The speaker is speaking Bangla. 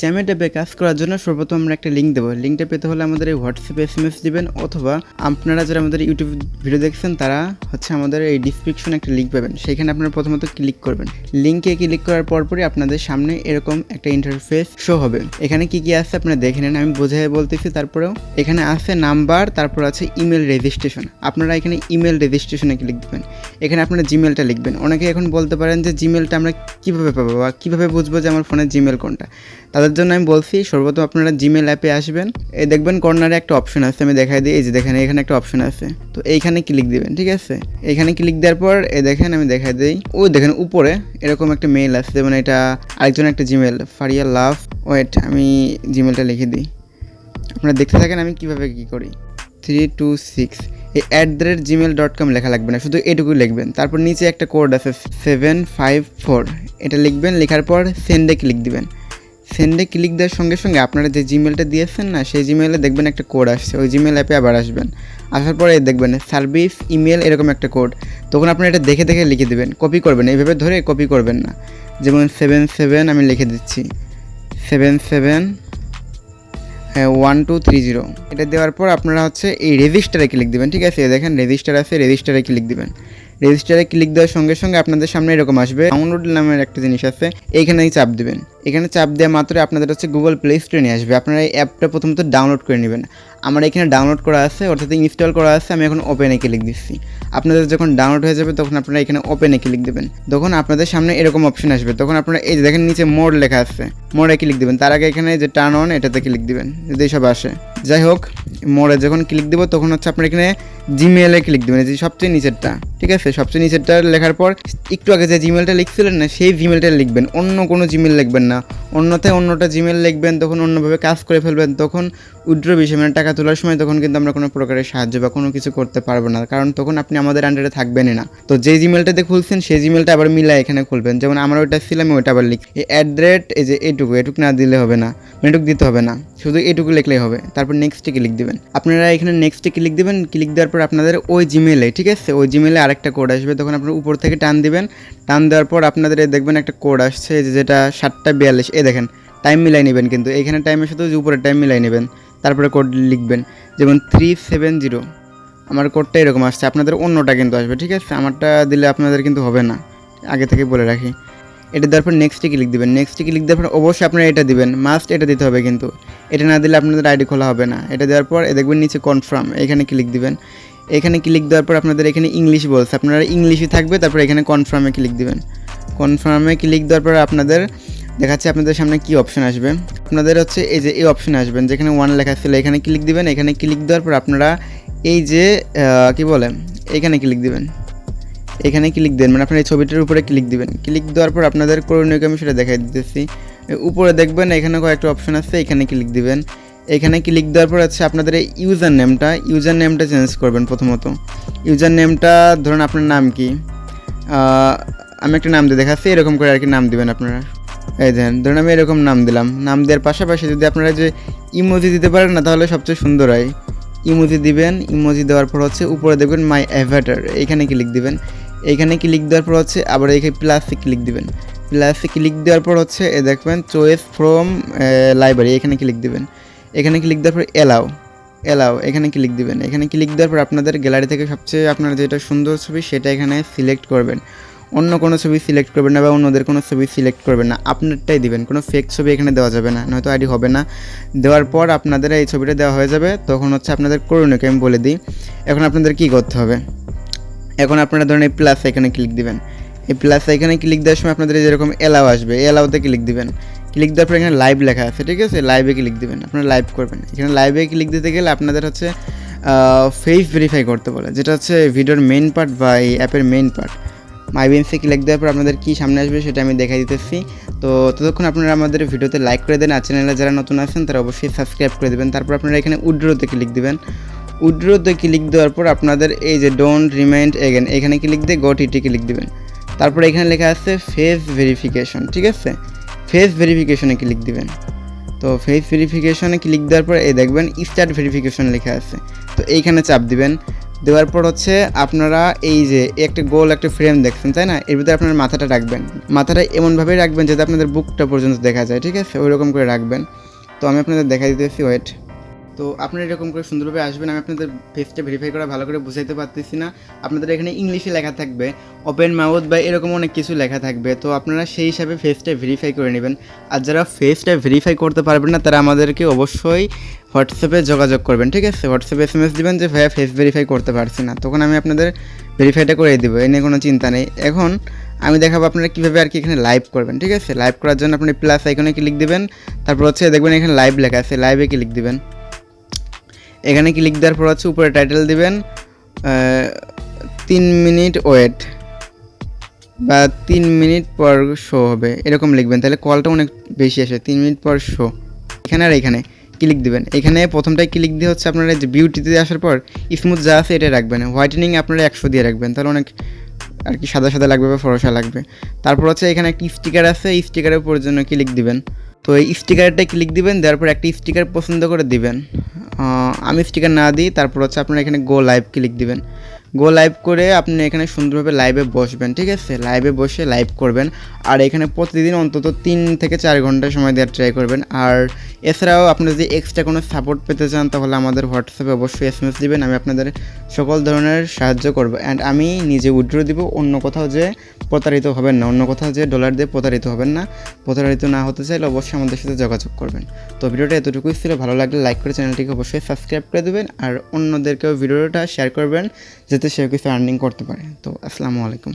চ্যামেট অ্যাপে কাজ করার জন্য সর্বপ্রথম আমরা একটা লিঙ্ক দেবো। লিঙ্কটা পেতে হলে আমাদের এই হোয়াটসঅ্যাপে এস এম এস দেবেন অথবা আপনারা যারা আমাদের ইউটিউব ভিডিও দেখছেন, তারা হচ্ছে আমাদের এই ডিসক্রিপশনে একটা লিঙ্ক পাবেন। সেখানে আপনারা প্রথমত ক্লিক করবেন। লিঙ্কে ক্লিক করার পরপরই আপনাদের সামনে এরকম একটা ইন্টারফেস শো হবে। এখানে কি কি আছে আপনারা দেখে নেন, আমি বোঝাই বলতেছি, তারপরেও এখানে আছে নাম্বার তারপর আছে ইমেল রেজিস্ট্রেশন আপনারা এখানে ইমেল রেজিস্ট্রেশনে ক্লিক দেবেন। এখানে আপনারা জিমেলটা লিখবেন। অনেকে এখন বলতে পারেন যে জিমেলটা আমরা কীভাবে পাবো বা কীভাবে বুঝব যে আমার ফোনের জিমেল কোনটা? তাদের জন্য আমি বলছি, সর্বপ্রথম আপনারা জিমেল অ্যাপে আসবেন। এই দেখবেন কর্নারে একটা অপশন আছে, আমি দেখাই দিই, এই যে দেখেন, এখানে একটা অপশন আছে। তো এইখানে ক্লিক দিবেন, ঠিক আছে? এখানে ক্লিক দেওয়ার পর এ দেখেন, আমি দেখাই দিই। ও দেখেন, উপরে এরকম একটা মেইল আছে, যেমন এটা আরেকজন একটা জিমেল ফারিয়া লাভ ওয়েট আমি জিমেলটা লিখে দিই। আপনারা দেখতে থাকেন আমি কীভাবে কি করি। থ্রি টু সিক্স এই at the rate Gmail dot com লেখা লাগবে না, শুধু এটুকু লিখবেন। তারপর নিচে একটা কোড আছে সেভেন ফাইভ ফোর এটা লিখবেন, লেখার পর সেন্ডে ক্লিক দিবেন। সেন্ডে ক্লিক দেওয়ার সঙ্গে সঙ্গে আপনারা যে জিমেলটা দিয়েছেন না, সেই জিমেলে দেখবেন একটা কোড আসছে। ওই জিমেল অ্যাপে আবার আসবেন। আসার পরে দেখবেন সার্ভিস ইমেল এরকম একটা কোড তখন আপনি এটা দেখে দেখে লিখে দেবেন। কপি করবেন। এইভাবে ধরে কপি করবেন না। যেমন সেভেন সেভেন আমি লিখে দিচ্ছি। Seven seven one two three zero এটা দেওয়ার পর আপনারা হচ্ছে এই রেজিস্টারে ক্লিক দেবেন, ঠিক আছে? দেখেন রেজিস্টার আছে রেজিস্টারে ক্লিক দিবেন। রেজিস্টারে ক্লিক দেওয়ার সঙ্গে সঙ্গে আপনাদের সামনে এরকম আসবে। ডাউনলোড নামের একটা জিনিস আছে, এইখানেই চাপ দিবেন। এখানে চাপ দেওয়া মাত্রই আপনাদের হচ্ছে গুগল প্লে স্টোরে নিয়ে আসবে। আপনারা এই অ্যাপটা প্রথমত ডাউনলোড করে নেবেন। আমার এখানে ডাউনলোড করা আছে, অর্থাৎ ইনস্টল করা আছে, আমি এখন ওপেনে ক্লিক দিচ্ছি। আপনাদের যখন ডাউনলোড হয়ে যাবে, তখন আপনারা এখানে ওপেনে ক্লিক দেবেন। তখন আপনাদের সামনে এরকম অপশন আসবে। তখন আপনারা এই দেখেন নিচে মোড লেখা আছে মোড়ে ক্লিক দেবেন। তার আগে এখানে যে টার্ন অন এটাতে ক্লিক দিবেন। যদি সব আসে। যাই হোক, মোড়ে যখন ক্লিক দেবো, তখন হচ্ছে আপনার এখানে জিমেলে ক্লিক দেবেন যে সবচেয়ে নিচেরটা, ঠিক আছে? সবচেয়ে নিচেরটা লেখার পর, একটু আগে যে জিমেলটা লিখছিলেন না, সেই জিমেলটা লিখবেন, অন্য কোনো জিমেল লিখবেন না। অন্যথায় অন্যটা জিমেল লিখবেন, তখন অন্যভাবে কাজ করে ফেলবেন, তখন উইড্রো বিষয় মানে টাকা তোলার সময় তখন কিন্তু আমরা কোনো প্রকারের সাহায্য বা কোনো কিছু করতে পারব না, কারণ তখন আপনি আমাদের আন্ডারে থাকবেনই না। তো যে জিমেলটাতে খুলছেন, সেই জিমেলটা আবার মিলাই এখানে খুলবেন, যেমন আমার ওইটা ছিল আমি ওইটা আবার লিখ। এই অ্যাট দ্য রেট এই যে এটুকু এটুকু না দিলে হবে না, এটুকু দিতে হবে না, শুধু এটুকু লিখলেই হবে, তারপর নেক্সটে ক্লিক দিবেন। আপনারা এখানে নেক্সটে ক্লিক দিবেন ক্লিক দেওয়ার পর আপনাদের ওই জিমেলে ঠিক আছে? ওই জিমেলে আরেকটা কোড আসবে, তখন আপনার উপর থেকে টান দিবেন, টান দেওয়ার পর আপনাদের দেখবেন একটা কোড আসছে যেটা সাতটা বিয়াল্লিশ এই দেখেন টাইম মিলাই নেবেন কিন্তু। এখানে টাইমের সাথে যে উপরে টাইম মিলাই নেবেন, তারপরে কোড লিখবেন। যেমন থ্রি সেভেন জিরো আমার কোডটা এরকম আসছে, আপনাদের অন্যটা কিন্তু আসবে, ঠিক আছে? আমারটা দিলে আপনাদের কিন্তু হবে না, আগে থেকে বলে রাখি। এটা দেওয়ার পর নেক্সটে ক্লিক দিবেন। নেক্সটে ক্লিক দেওয়ার পর অবশ্যই আপনারা এটা দিবেন মাস্ট এটা দিতে হবে কিন্তু। এটা না দিলে আপনাদের আইডি খোলা হবে না। এটা দেওয়ার পর দেখবেন নিচে কনফার্ম এখানে ক্লিক দিবেন। এখানে ক্লিক দেওয়ার পর আপনাদের এখানে ইংলিশ বলছে। আপনারা ইংলিশই থাকবে, তারপর এখানে কনফার্মে ক্লিক দিবেন। কনফার্মে ক্লিক দেওয়ার পর আপনাদের দেখাচ্ছে আপনাদের সামনে কি অপশন আসবে। আপনাদের হচ্ছে এই যে এই অপশন আসবেন, যেখানে ওয়ান লেখা ছিল, এখানে ক্লিক দিবেন, এখানে ক্লিক দেওয়ার পর আপনারা এই যে কি বলে, এখানে ক্লিক দিবেন। এখানে ক্লিক দেন মানে আপনার এই ছবিটার উপরে ক্লিক দিবেন। ক্লিক দেওয়ার পর আপনাদের করণীয় আমি সেটা দেখাই দিতেছি। উপরে দেখবেন এখানে কয়েকটা অপশন আছে, এখানে ক্লিক দিবেন। এখানে ক্লিক দেওয়ার পর হচ্ছে আপনাদের এই ইউজার নেমটা ইউজার নেমটা চেঞ্জ করবেন প্রথমত। ইউজার নেমটা ধরুন আপনার নাম কি? আমি একটা নাম দিয়ে দেখাচ্ছি, এরকম করে আর কি নাম দিবেন আপনারা। এই দেন ধরুন আমি এরকম নাম দিলাম। নাম দেওয়ার পাশাপাশি যদি আপনারা যে ইমোজি দিতে পারেন না, তাহলে সবচেয়ে সুন্দর হয়। ইমোজি দিবেন ইমোজি দেওয়ার পর হচ্ছে উপরে দেখবেন মাই অ্যাভাটার এইখানে ক্লিক দিবেন। এইখানে ক্লিক দেওয়ার পর হচ্ছে আবার এখানে প্লাসে ক্লিক দিবেন। প্লাসে ক্লিক দেওয়ার পর হচ্ছে এ দেখবেন চয়েস ফ্রম লাইব্রেরি এখানে ক্লিক দিবেন। এখানে ক্লিক দেওয়ার পর এলাও এলাও এখানে ক্লিক দিবেন। এখানে ক্লিক দেওয়ার পর আপনাদের গ্যালারি থেকে সবচেয়ে আপনার যেটা সুন্দর ছবি, সেটা এখানে সিলেক্ট করবেন। অন্য কোনো ছবি সিলেক্ট করবেন না বা অন্যদের কোনো ছবি সিলেক্ট করবেন না। আপনারটাই দিবেন। কোনো ফেক ছবি এখানে দেওয়া যাবে না। নয়তো আইডি হবে না। দেওয়ার পর আপনাদের এই ছবিটা দেওয়া হয়ে যাবে। তখন হচ্ছে আপনাদের করণীয়কে আমি বলে দিই। এখন আপনাদের কি করতে হবে? এখন আপনারা ধরেন এই প্লাস এখানে ক্লিক দিবেন। এই প্লাস এখানে ক্লিক দেওয়ার সময় আপনাদের যেরকম এলাও আসবে এলাওতে ক্লিক দিবেন। ক্লিক দেওয়ার পর এখানে লাইভ লেখা আছে, ঠিক আছে? লাইভে ক্লিক দিবেন। আপনারা লাইভ করবেন। এখানে লাইভে ক্লিক দিতে গেলে আপনাদের হচ্ছে ফেস ভেরিফাই করতে বলে। যেটা হচ্ছে ভিডিওর মেন পার্ট বা এই অ্যাপের মেন পার্ট মাইবিএমসে ক্লিক দেওয়ার পর আপনাদের কী সামনে আসবে সেটা আমি দেখাই দিতেছি। তো ততক্ষণ আপনারা আমাদের ভিডিওতে লাইক করে দেন আর চ্যানেলে যারা নতুন আছেন, তারা অবশ্যই সাবস্ক্রাইব করে দেবেন। তারপর আপনারা এখানে উড্রোতে ক্লিক দিবেন। উড্রোতে ক্লিক দেওয়ার পর আপনাদের এই যে ডোন্ট রিমাইন্ড এগেন এখানে ক্লিক দিয়ে গট ইটি ক্লিক দিবেন। তারপর এখানে লেখা আছে ফেস ভেরিফিকেশন ঠিক আছে? ফেস ভেরিফিকেশনে ক্লিক দিবেন। তো ফেস ভেরিফিকেশনে ক্লিক দেওয়ার পর এই দেখবেন স্টার্ট ভেরিফিকেশন লেখা আছে। তো এইখানে চাপ দিবেন। দেওয়ার পর হচ্ছে আপনারা এই যে একটা গোল, একটা ফ্রেম দেখছেন, তাই না? এর ভিতরে আপনার মাথাটা রাখবেন। মাথাটা এমনভাবেই রাখবেন যাতে আপনাদের বুকটা পর্যন্ত দেখা যায়, ঠিক আছে? ওই রকম করে রাখবেন। তো আমি আপনাদের দেখা দিতেছি ওয়েট তো আপনারা এরকম করে সুন্দরভাবে আসবেন, আমি আপনাদের ফেসটা ভেরিফাই করা, ভালো করে বুঝাইতে পারতেছি না। আপনাদের এখানে ইংলিশে লেখা থাকবে ওপেন মাউথ বা এরকম অনেক কিছু লেখা থাকবে। তো আপনারা সেই হিসাবে ফেসটা ভেরিফাই করে নেবেন। আর যারা ফেসটা ভেরিফাই করতে পারবেন না, তারা আমাদেরকে অবশ্যই হোয়াটসঅ্যাপে যোগাযোগ করবেন, ঠিক আছে? হোয়াটসঅ্যাপে এস এম এস দেবেন যে, ভাইয়া ফেস ভেরিফাই করতে পারছি না। তখন আমি আপনাদের ভেরিফাইটা করে দেবো, এ নিয়ে কোনো চিন্তা নেই। এখন আমি দেখাবো আপনারা কীভাবে আর কি এখানে লাইভ করবেন, ঠিক আছে? লাইভ করার জন্য আপনি প্লাস আইকনে ক্লিক দেবেন, তারপর হচ্ছে দেখবেন এখানে লাইভ লেখা আছে লাইভে ক্লিক দেবেন। এখানে ক্লিক দেওয়ার পর হচ্ছে উপরে টাইটেল দিবেন তিন মিনিট ওয়েট বা তিন মিনিট পর শো হবে, এরকম লিখবেন। তাহলে কলটা অনেক বেশি আসে তিন মিনিট পর শো এখানে আর এখানে। ক্লিক দিবেন। এখানে প্রথমটায় ক্লিক দিয়ে হচ্ছে আপনারা যে বিউটিতে আসার পর স্মুথ যা আছে এটা রাখবেন। হোয়াইটেনিং আপনারা একশো দিয়ে রাখবেন। তাহলে অনেক আর কি সাদা সাদা লাগবে বা ফরসা লাগবে। তারপর হচ্ছে এখানে একটি স্টিকার আছে। এই স্টিকারের উপর জন্য ক্লিক দিবেন। তো এই স্টিকারটা ক্লিক দিবেন, দেওয়ার পর একটি স্টিকার পছন্দ করে দিবেন। আমি স্টিকার না দিই, তারপর হচ্ছে আপনারা এখানে গো লাইভ ক্লিক দিবেন। গো লাইভ করে আপনি এখানে সুন্দরভাবে লাইভে বসবেন, ঠিক আছে? লাইভে বসে লাইভ করবেন। আর এখানে প্রতিদিন অন্তত তিন থেকে চার ঘণ্টা সময় দেওয়ার ট্রাই করবেন। আর এছাড়াও আপনি যদি এক্সট্রা কোনো সাপোর্ট পেতে চান, তাহলে আমাদের হোয়াটসঅ্যাপে অবশ্যই এস এম এস দেবেন। আমি আপনাদের সকল ধরনের সাহায্য করব। অ্যান্ড আমি নিজে উইড্রো দিব, অন্য কোথাও যে প্রতারিত হবেন না। অন্য কোথাও যে ডলার দিয়ে প্রতারিত হবেন না। প্রতারিত না হতে চাইলে অবশ্যই আমাদের সাথে যোগাযোগ করবেন। তো ভিডিওটা এতটুকুই ছিল। ভালো লাগলে লাইক করে চ্যানেলটিকে অবশ্যই সাবস্ক্রাইব করে দেবেন। আর অন্যদেরকেও ভিডিওটা শেয়ার করবেন যাতে সে কিছু আর্নিং করতে পারে। তো আসসালামু আলাইকুম।